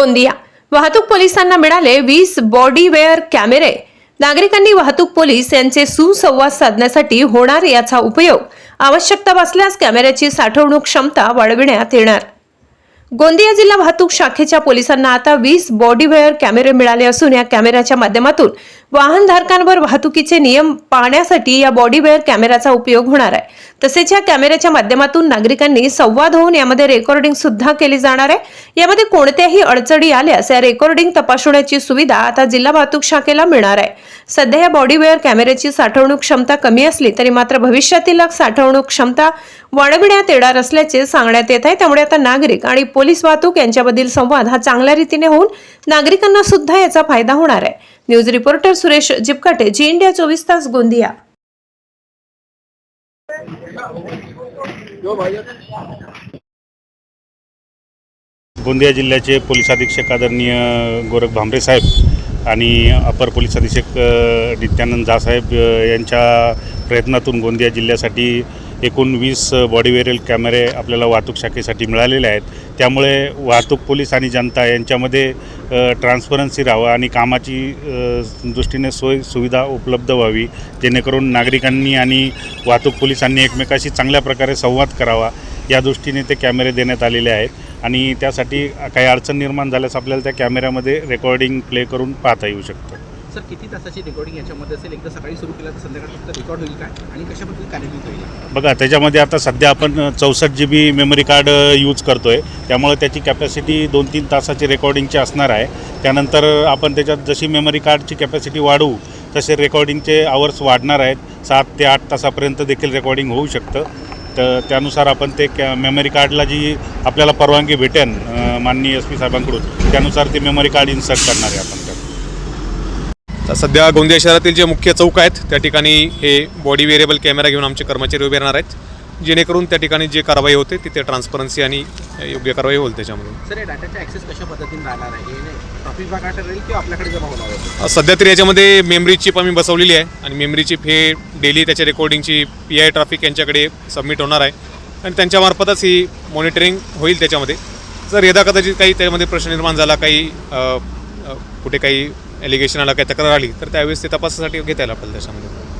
गोंदिया. वाहतूक पोलिसांना मिळाले वीस बॉडीवेअर कॅमेरे. नागरिकांनी वाहतूक पोलीस यांचे सुसंवाद साधण्यासाठी होणार याचा उपयोग. आवश्यकता भासल्यास कॅमेऱ्याची साठवणूक क्षमता वाढविण्यात येणार. गोंदिया जिल्हा वाहतूक शाखेच्या पोलिसांना आता वीस बॉडीवेअर कॅमेरे मिळाले असून या कॅमेऱ्याच्या माध्यमातून वाहनधारकांवर वाहतुकीचे नियम पाहण्यासाठी या बॉडीवेअर कॅमेऱ्याचा उपयोग होणार आहे. तसेच या कॅमेऱ्याच्या माध्यमातून नागरिकांनी संवाद होऊन यामध्ये रेकॉर्डिंग सुद्धा केली जाणार आहे. यामध्ये कोणत्याही अडचणी आल्यास या रेकॉर्डिंग तपासण्याची सुविधा आता जिल्हा वाहतूक शाखेला मिळणार आहे. सध्या या बॉडीवेअर कॅमेऱ्याची साठवणूक क्षमता कमी असली तरी मात्र भविष्यातील साठवणूक क्षमता वाढविण्यात येणार असल्याचे सांगण्यात येत आहे. त्यामुळे आता नागरिक आणि पोलीस वाहतूक यांच्यामधील संवाद हा चांगल्या रीतीने होऊन नागरिकांना सुद्धा याचा फायदा होणार आहे. News reporter Suresh Jipkate ji India चोवीस तास गोंदिया. गोंदिया जिल्ह्याचे पोलीस अधीक्षक आदरणीय गोरख भांबरे साहेब आणि अपर पोलीस अधीक्षक नित्यानंद जासाहेब यांच्या प्रयत्नातून गोंदिया जिल्ह्यासाठी एकूण वीस बॉडीवेरियल कॅमेरे आपल्याला वाहतूक शाखेसाठी मिळालेले आहेत. त्यामुळे वाहतूक पोलीस आणि जनता यांच्यामध्ये ट्रान्सपरन्सी राहावं आणि कामाची दृष्टीने सोय सुविधा उपलब्ध व्हावी जेणेकरून नागरिकांनी आणि वाहतूक पोलिसांनी एकमेकाशी चांगल्या प्रकारे संवाद करावा या दृष्टीने ते कॅमेरे देण्यात आलेले आहेत. आणि त्यासाठी काही अडचण निर्माण झाल्यास आपल्याला त्या कॅमेऱ्यामध्ये रेकॉर्डिंग प्ले करून पाहता येऊ शकतं. सर किती तासाची रेकॉर्डिंग याच्यामध्ये असेल? एकदा सकाळी सुरू केलं तर संध्याकाळपर्यंत रेकॉर्ड होईल काय? आणि कशा पद्धतीने कार्यान्वित होईल बघा त्याच्यामध्ये आता सध्या आपण चौसष्ट G B memory card use करतो आहे त्यामुळे त्याची कॅपॅसिटी दोन तीन तासाची रेकॉर्डिंगची असणार आहे. त्यानंतर आपण त्याच्यात जशी मेमरी कार्डची कॅपॅसिटी वाढवू तसे रेकॉर्डिंगचे आवर्स वाढणार आहेत. सात ते आठ तासापर्यंत देखील रेकॉर्डिंग होऊ शकतं. तर त्यानुसार आपण ते कॅ मेमरी कार्डला जी आपल्याला परवानगी भेटेन माननीय एस पी साहेबांकडून त्यानुसार ते मेमरी कार्ड इन्सर्ट करणार आहे आपण. तर सध्या गोंदिया शहरातील जे मुख्य चौक आहेत त्या ठिकाणी हे बॉडी वेरिएबल कॅमेरा घेऊन आमचे कर्मचारी उभे राहणार आहेत. जेणेकरून त्या ठिकाणी जे कारवाई होते तिथे ट्रान्सपरन्सी आणि योग्य कारवाई होईल त्याच्यामध्ये सर या डाटाचा ॲक्सेस कशा पद्धतीने राहणार आहे? हे ट्रॉफिक विभागाकडे राहील किंवा आपल्याकडे जमा होणार आहे? अ, सध्या तरी याच्यामध्ये मेमरी चिप आम्ही बसवलेली आहे आणि मेमरी चिप हे डेली त्याच्या रेकॉर्डिंगची पी आय ट्रॅफिक यांच्याकडे सबमिट होणार आहे. आणि त्यांच्यामार्फतच ही मॉनिटरिंग होईल त्याच्यामध्ये. जर यदा कदाचित काही त्यामध्ये प्रश्न निर्माण झाला काही अ, अ, कुठे काही एलिगेशन आला काही तक्रार आली तर त्यावेळेस ते तपासासाठी घेता येईल आपल्याला त्याच्यामध्ये.